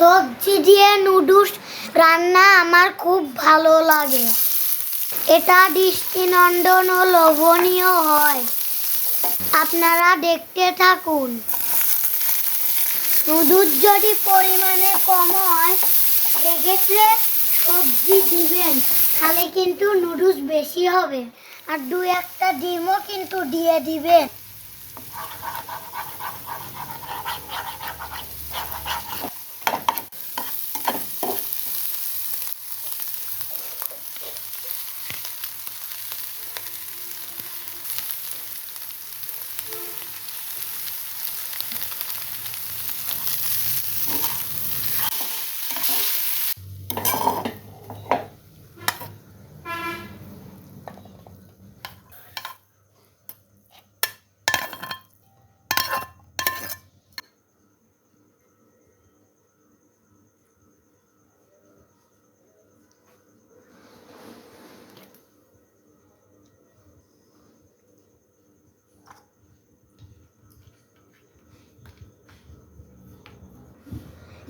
সবজি দিয়ে নুডলস রান্না আমার খুব ভালো লাগে। এটা দৃষ্টিনন্দন ও লোভনীয় হয়। আপনারা দেখতে থাকুন। নুডলস যদি পরিমাণে কম হয়, সেক্ষেত্রে সবজি দিবেন, তাহলে কিন্তু নুডলস বেশি হবে। আর দু একটা ডিমও কিন্তু দিয়ে দিবেন।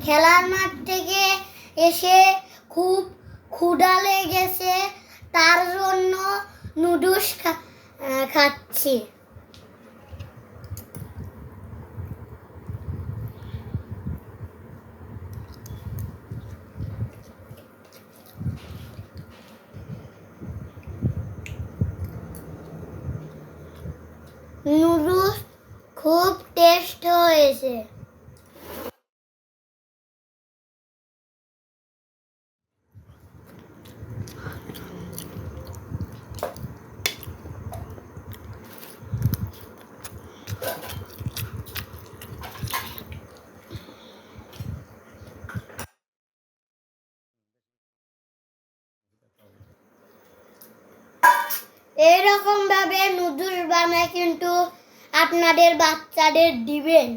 খেলার মাঠ থেকে এসে খুব ক্ষুধা লেগেছে, তার জন্য নুডলস খাচ্ছি। নুডলস খুব টেস্ট হয়েছে। এরকম ভাবে নুডলস বানায় কিন্তু আপনাদের বাচ্চাদের দিবেন।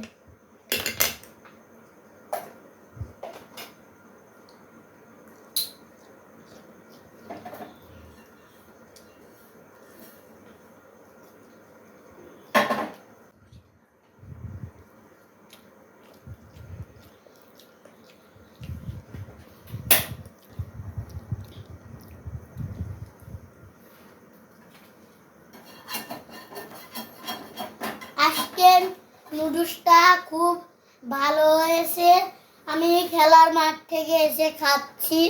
আজকের নুডলসটা খুব ভালো হয়েছে। আমি খেলার মাঠ থেকে এসে খাচ্ছি।